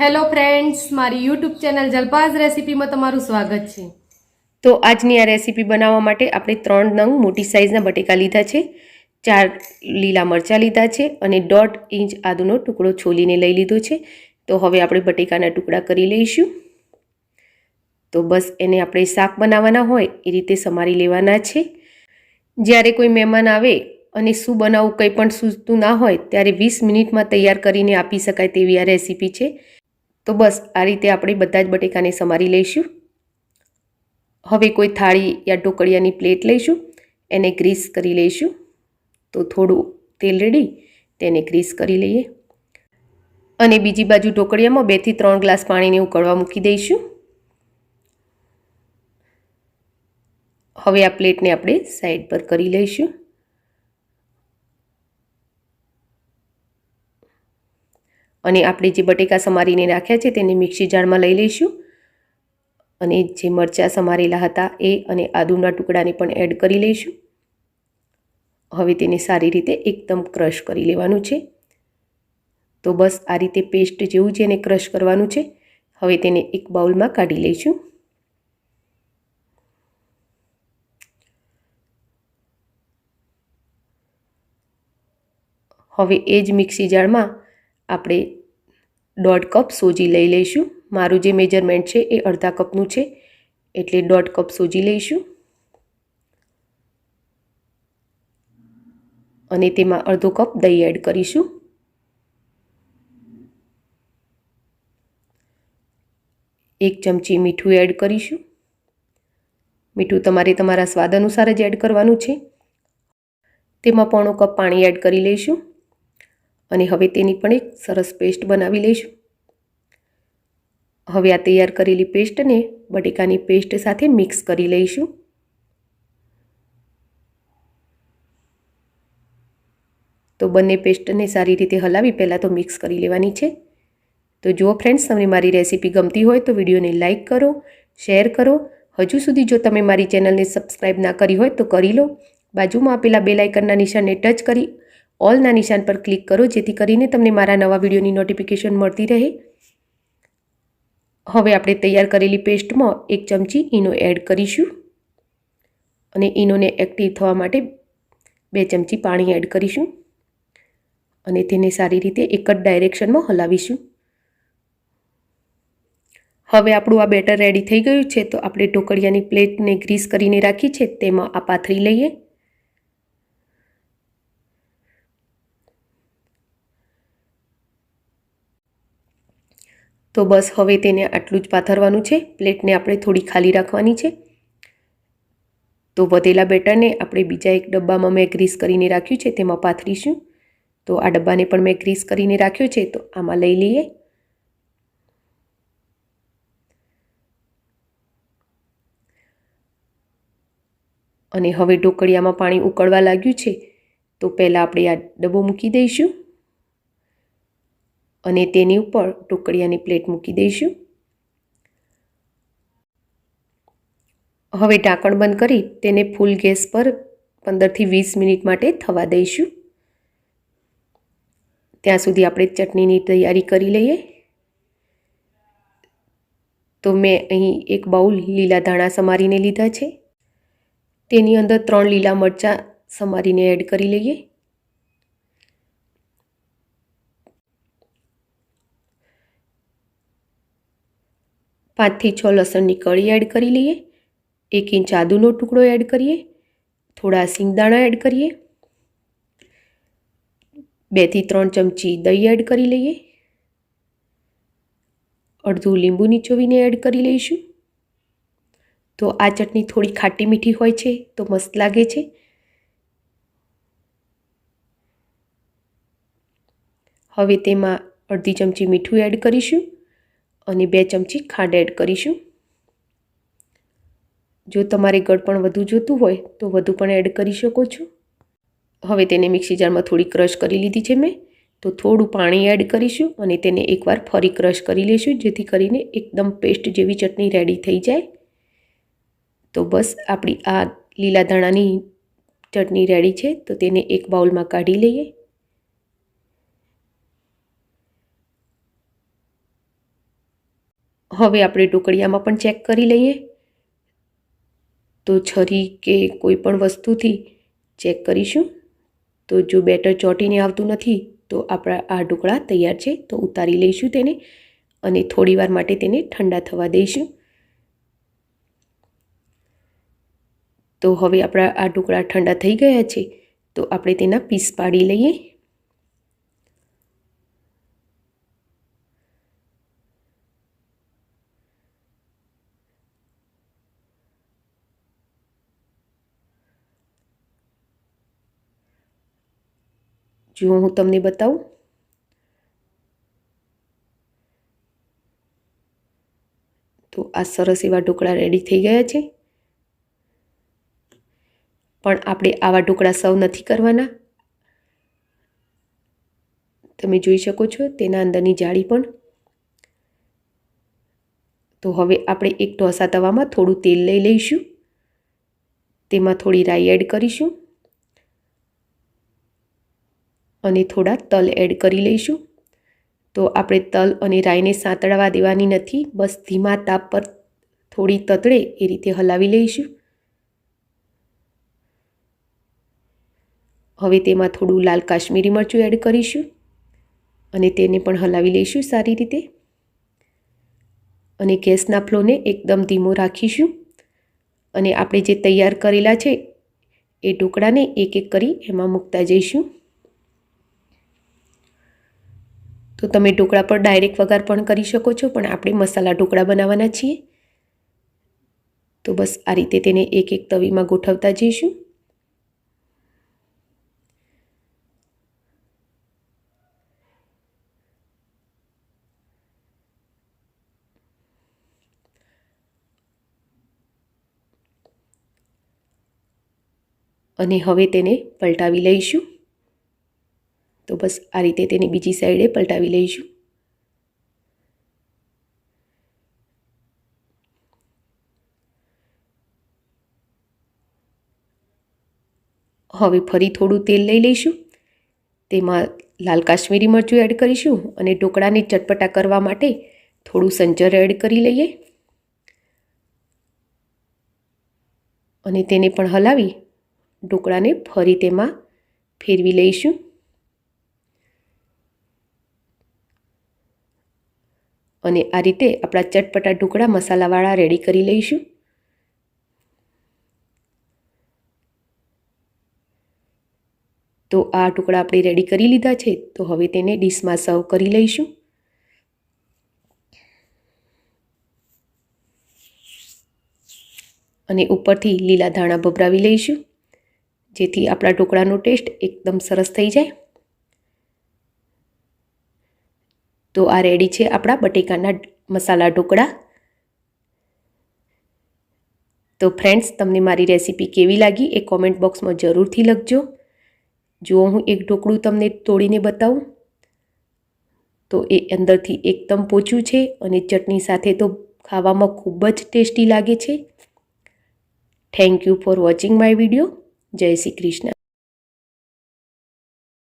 Hello friends, મારી YouTube channel જલપાઝ રેસીપીમાં તમારું સ્વાગત છે. તો આજની આ રેસીપી બનાવવા માટે આપણે ત્રણ નંગ મોટી સાઇઝના બટેકા લીધા છે, ચાર લીલા મરચાં લીધા છે અને દોઢ ઇંચ આદુનો ટુકડો છોલીને લઈ લીધો છે. તો હવે આપણે બટેકાના ટુકડા કરી લઈશું. તો બસ એને આપણે શાક બનાવવાના હોય એ રીતે સમારી લેવાના છે. જ્યારે કોઈ મહેમાન આવે અને શું બનાવવું કંઈ પણ સૂઝતું ના હોય, ત્યારે વીસ મિનિટમાં તૈયાર કરીને આપી શકાય તેવી આ રેસીપી છે. તો બસ આ રીતે આપણે બધા જ બટેકાને સમારી લઈશું. હવે કોઈ થાળી યા ઢોકળિયાની પ્લેટ લઈશું, એને ગ્રીસ કરી લઈશું. તો થોડું તેલ રેડી, તેને ગ્રીસ કરી લઈએ. અને બીજી બાજુ ઢોકળિયામાં બેથી ત્રણ ગ્લાસ પાણીને ઉકળવા મૂકી દઈશું. હવે આ પ્લેટને આપણે સાઈડ પર કરી લઈશું. અને આપણે જે બટેકા સમારીને રાખ્યા છે તેને મિક્સી જારમાં લઈ લઈશું. અને જે મરચાં સમારેલા હતા એ અને આદુના ટુકડાને પણ એડ કરી લઈશું. હવે તેને સારી રીતે એકદમ ક્રશ કરી લેવાનું છે. તો બસ આ રીતે પેસ્ટ જેવું છે એને ક્રશ કરવાનું છે. હવે તેને એક બાઉલમાં કાઢી લઈશું. હવે એ જ મિક્સી જારમાં આપણે દોઢ કપ સોજી લઈ લઈશું. મારું જે મેજરમેન્ટ છે એ અડધા કપનું છે, એટલે દોઢ કપ સોજી લઈશું. અને તેમાં અડધો કપ દહીં એડ કરીશું. એક ચમચી મીઠું એડ કરીશું. મીઠું તમારે તમારા સ્વાદ અનુસાર જ એડ કરવાનું છે. તેમાં પોણો કપ પાણી એડ કરી લઈશું. અને હવે તેની પણ એક સરસ પેસ્ટ બનાવી લઈશું. હવે આ તૈયાર કરેલી પેસ્ટને બટેકાની પેસ્ટ સાથે મિક્સ કરી લઈશું. તો બંને પેસ્ટને સારી રીતે હલાવી પહેલાં તો મિક્સ કરી લેવાની છે. તો જુઓ ફ્રેન્ડ્સ, તમને મારી રેસીપી ગમતી હોય તો વિડીયોને લાઇક કરો, શેર કરો. હજુ સુધી જો તમે મારી ચેનલને સબસ્ક્રાઈબ ના કરી હોય તો કરી લો. બાજુમાં આપેલા બે લાઇકનના નિશાનને ટચ કરી ઓલના નિશાન પર ક્લિક કરો, જેથી કરીને તમને મારા નવા વિડીયોની નોટિફિકેશન મળતી રહે. હવે આપણે તૈયાર કરેલી પેસ્ટમાં એક ચમચી ઈનો એડ કરીશું. અને ઈનોને એક્ટિવ થવા માટે બે ચમચી પાણી એડ કરીશું. અને તેને સારી રીતે એક જ ડાયરેક્શનમાં હલાવીશું. હવે આપણું આ બેટર રેડી થઈ ગયું છે, તો આપણે ઢોકળિયાની પ્લેટને ગ્રીસ કરીને રાખી છે, તેમાં આ પાથરી લઈએ. તો બસ હવે તેને આટલું જ પાથરવાનું છે. પ્લેટને આપણે થોડી ખાલી રાખવાની છે. તો વધેલા બેટરને આપણે બીજા એક ડબ્બામાં મેં ગ્રીસ કરીને રાખ્યું છે, તેમાં પાથરીશું. તો આ ડબ્બાને પણ મેં ગ્રીસ કરીને રાખ્યો છે, તો આમાં લઈ લઈએ. અને હવે ઢોકળિયામાં પાણી ઉકળવા લાગ્યું છે, તો પહેલાં આપણે આ ડબ્બો મૂકી દઈશું. અને તેની ઉપર ઢોકળિયાની પ્લેટ મૂકી દઈશું. હવે ઢાંકણ બંધ કરી તેને ફૂલ ગેસ પર પંદરથી વીસ મિનિટ માટે થવા દઈશું. ત્યાં સુધી આપણે ચટણીની તૈયારી કરી લઈએ. તો મેં અહીં એક બાઉલ લીલા ધાણા સમારીને લીધા છે. તેની અંદર ત્રણ લીલા મરચાં સમારીને એડ કરી લઈએ. પાંચથી છ લસણની કળી એડ કરી લઈએ. એક ઇંચ આદુનો ટુકડો એડ કરીએ. થોડા સિંગદાણા એડ કરીએ. બેથી ત્રણ ચમચી દહીં એડ કરી લઈએ. અડધું લીંબુ નીચોવીને એડ કરી લઈશું. તો આ ચટણી થોડી ખાટી મીઠી હોય છે, તો મસ્ત લાગે છે. હવે તેમાં અડધી ચમચી મીઠું એડ કરીશું. અને બે ચમચી ખાંડ એડ કરીશું. જો તમારે ગળપણ વધુ જોતું હોય તો વધુ પણ એડ કરી શકો છો. હવે તેને મિક્સી જારમાં થોડી ક્રશ કરી લીધી છે મેં. તો થોડું પાણી એડ કરીશું અને તેને એકવાર ફરી ક્રશ કરી લઈશું જેથી કરીને એકદમ પેસ્ટ જેવી ચટણી રેડી થઈ જાય. તો બસ આપણી આ લીલા ધાણાની ચટણી રેડી છે, તો તેને એક બાઉલમાં કાઢી લઈએ. હવે આપણે ઢોકળિયામાં પણ ચેક કરી લઈએ. તો છરી કે કોઈ પણ વસ્તુથી ચેક કરીશું. તો જો બેટર ચોંટીને આવતું નથી, તો આપણા આ ઢોકળા તૈયાર છે, તો ઉતારી લઈશું તેને અને થોડીવાર માટે તેને ઠંડા થવા દઈશું. તો હવે આપણા આ ઢોકળા ઠંડા થઈ ગયા છે, તો આપણે તેના પીસ પાડી લઈએ. જો હું તમને બતાવું. તો આ સરસ એવા ઢોકળા રેડી થઈ ગયા છે. પણ આપણે આવા ઢોકળા સર્વ નથી કરવાના. તમે જોઈ શકો છો તેના અંદરની જાળી પણ. તો હવે આપણે એક ઢોસા તવામાં થોડું તેલ લઈ લઈશું. તેમાં થોડી રાઈ એડ કરીશું. અને થોડા તલ એડ કરી લઈશું. તો આપણે તલ અને રાઈને સાંતળવા દેવાની નથી, બસ ધીમા તાપ પર થોડી તતળે એ રીતે હલાવી લઈશું. હવે તેમાં થોડું લાલ કાશ્મીરી મરચું એડ કરીશું અને તેને પણ હલાવી લઈશું સારી રીતે. અને ગેસના ફ્લોને એકદમ ધીમો રાખીશું. અને આપણે જે તૈયાર કરેલા છે એ ઢોકળાને એક એક કરી એમાં મૂકતા જઈશું. તો તમે ઢોકળા પર ડાયરેક્ટ વઘાર પણ કરી શકો છો, પણ આપણે મસાલા ઢોકળા બનાવવાના છીએ. તો બસ આ રીતે તેને એક એક તવીમાં ગોઠવતા જઈશું. અને હવે તેને પલટાવી લઈશું. તો બસ આ રીતે તેને બીજી સાઈડે પલટાવી લઈશું. હવે ફરી થોડું તેલ લઈ લઈશું. તેમાં લાલ કાશ્મીરી મરચું એડ કરીશું અને ઢોકળાને ચટપટા કરવા માટે થોડું સંચર એડ કરી લઈએ. અને તેને પણ હલાવી ઢોકળાને ફરી તેમાં ફેરવી લઈશું. અને આ રીતે આપણા ચટપટા ઢોકળા મસાલાવાળા રેડી કરી લઈશું. તો આ ટુકડા આપણે રેડી કરી લીધા છે, તો હવે તેને ડીશમાં સર્વ કરી લઈશું. અને ઉપરથી લીલા ધાણા ભભરાવી લઈશું, જેથી આપણા ઢોકળાનો ટેસ્ટ એકદમ સરસ થઈ જાય. તો આ રેડી છે આપણા બટેકાના મસાલા ઢોકળા. તો ફ્રેન્ડ્સ તમને મારી રેસીપી કેવી લાગી એ કોમેન્ટ બોક્સમાં જરૂરથી લખજો. જો હું એક ઢોકળું તમને તોડીને બતાવું. તો એ અંદરથી એકદમ પોચું છે અને ચટણી સાથે તો ખાવામાં ખૂબ જ ટેસ્ટી લાગે છે. Thank you for watching my video જય શ્રી કૃષ્ણ.